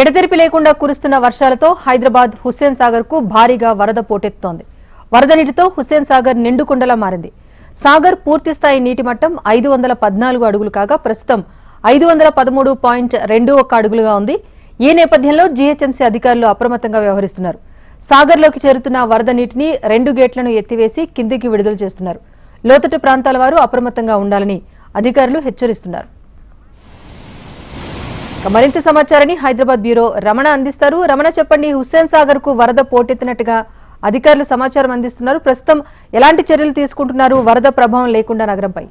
ఎడతెరిపి లేకుండా కురుస్తున్న వర్షాలతో హైదరాబాద్ హుస్సేన్ సాగర్కు భారీగా వరద పోటెత్తుతోంది. వరద నీటితో హుస్సేన్ సాగర్ నిండుకుండలా మారింది. సాగర్ పూర్తిస్థాయి నీటి మట్టం ఐదు వందల పద్నాలుగు అడుగులు కాగా ప్రస్తుతం ఐదు వందల పదమూడు పాయింట్ రెండు ఒక్క అడుగులుగా ఉంది. ఈ నేపథ్యంలో జీహెచ్ఎంసీ అధికారులు అప్రమత్తంగా వ్యవహరిస్తున్నారు. సాగర్లోకి చేరుతున్న వరద నీటిని రెండు గేట్లను ఎత్తివేసి కిందికి విడుదల చేస్తున్నారు. లోతట్టు ప్రాంతాల వారు అప్రమత్తంగా ఉండాలని అధికారులు హెచ్చరిస్తున్నారు. మరింత సమాచారాన్ని హైదరాబాద్ బ్యూరో రమణ అందిస్తారు. రమణ చెప్పండి హుస్సేన్ సాగర్కు వరద పోటెత్తినట్టుగా అధికారులు సమాచారం అందిస్తున్నారు. ప్రస్తుతం ఎలాంటి చర్యలు తీసుకుంటున్నారు? వరద ప్రభావం లేకుండా నగరంపై.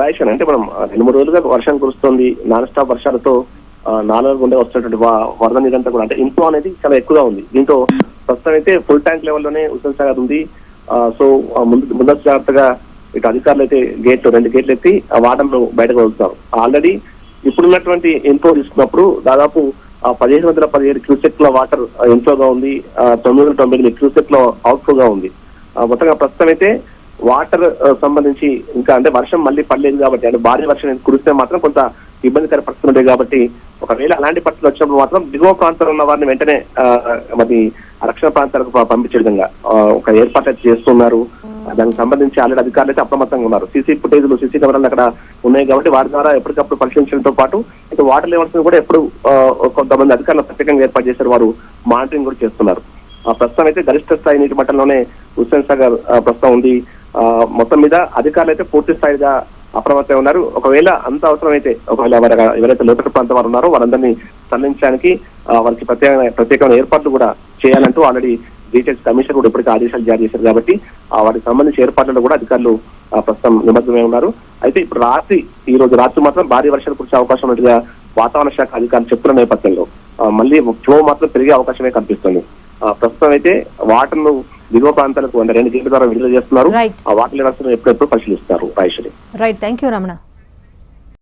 రాయేషన్ అంటే మనం రెండు మూడు రోజులుగా వర్షం కురుస్తుంది. నాన్ స్టాప్ వర్షాలతో నాలుగు గుండె వస్తున్నటువంటి వరద నీరంతా కూడా అంటే ఇన్ఫ్లో అనేది చాలా ఎక్కువగా ఉంది. దీంతో ప్రస్తుతం అయితే ఫుల్ ట్యాంక్ లెవెల్లోనే హుస్సేన్ సాగర్ ఉంది. సో ముందు ముందస్తు జాగ్రత్తగా ఇటు అధికారులు అయితే గేట్లు రెండు గేట్లు ఎత్తి ఆ వాటర్ను బయటకు వదులుతారు ఆల్రెడీ ఇప్పుడున్నటువంటి ఇన్ఫ్లో తీసుకున్నప్పుడు దాదాపు ఆ, పదిహేను వందల పదిహేడు క్యూసెక్ల వాటర్ ఇన్ఫ్లోగా ఉంది. తొమ్మిది వందల తొంభై ఎనిమిది క్యూసెక్ల అవుట్ఫ్లోగా ఉంది. మొత్తంగా ప్రస్తుతం అయితే వాటర్ సంబంధించి ఇంకా అంటే వర్షం మళ్ళీ పడలేదు కాబట్టి అంటే భారీ వర్షం కురిస్తే మాత్రం కొంత ఇబ్బందికర పరిస్థితులు ఉంటాయి కాబట్టి ఒకవేళ అలాంటి పరిస్థితులు వచ్చినప్పుడు మాత్రం దిగువ ప్రాంతంలో ఉన్న వారిని వెంటనే మరి రక్షణ ప్రాంతాలకు పంపించే విధంగా ఒక ఏర్పాటు అయితే చేస్తున్నారు. దానికి సంబంధించి ఆల్రెడీ అధికారులు అయితే అప్రమత్తంగా ఉన్నారు. సీసీ ఫుటేజ్లు సీసీ కెమెరాలు అక్కడ ఉన్నాయి కాబట్టి వాటి ద్వారా ఎప్పటికప్పుడు పరిశీలించడంతో పాటు ఇటు వాటర్ లెవెల్స్ కూడా ఎప్పుడు కొంతమంది అధికారులు ప్రత్యేకంగా ఏర్పాటు చేశారు. వారు మానిటరింగ్ కూడా చేస్తున్నారు. ఆ ప్రస్తుతం అయితే గరిష్ట స్థాయి నీటి మట్టంలోనే హుస్సేన్ సాగర్ ప్రస్తుతం ఉంది. ఆ, మొత్తం మీద అధికారులు అయితే పూర్తి స్థాయిగా అప్రమత్తంగా ఉన్నారు. ఒకవేళ అంత అవసరమైతే ఒకవేళ ఎవరైతే లోతట్టు ప్రాంతం వారు ఉన్నారో వారందరినీ తరలించడానికి వారికి ప్రత్యేకమైన ప్రత్యేకమైన ఏర్పాట్లు కూడా చేయాలంటూ ఆల్రెడీ డీటెయిల్స్ కమిషన్ కూడా ఇప్పటికే ఆదేశాలు జారీ చేశారు కాబట్టి వాటికి సంబంధించి ఏర్పాట్లలో కూడా అధికారులు ప్రస్తుతం నిమగ్నమై ఉన్నారు. అయితే ఇప్పుడు రాత్రి ఈ రోజు రాత్రి మాత్రం భారీ వర్షాలు కురిసే అవకాశం ఉన్నట్టుగా వాతావరణ శాఖ అధికారులు చెప్తున్న నేపథ్యంలో మళ్ళీ ఫ్లో మాత్రం పెరిగే అవకాశమే కనిపిస్తుంది. ప్రస్తుతం అయితే వాటర్ను దిగువ ప్రాంతాలకు రెండు గేట్ల ద్వారా విడుదల చేస్తున్నారు. ఆ వాటర్ లెవెల్స్ ఎప్పుడెప్పుడు పరిశీలిస్తారు రైట్ థ్యాంక్ యూ రమణ.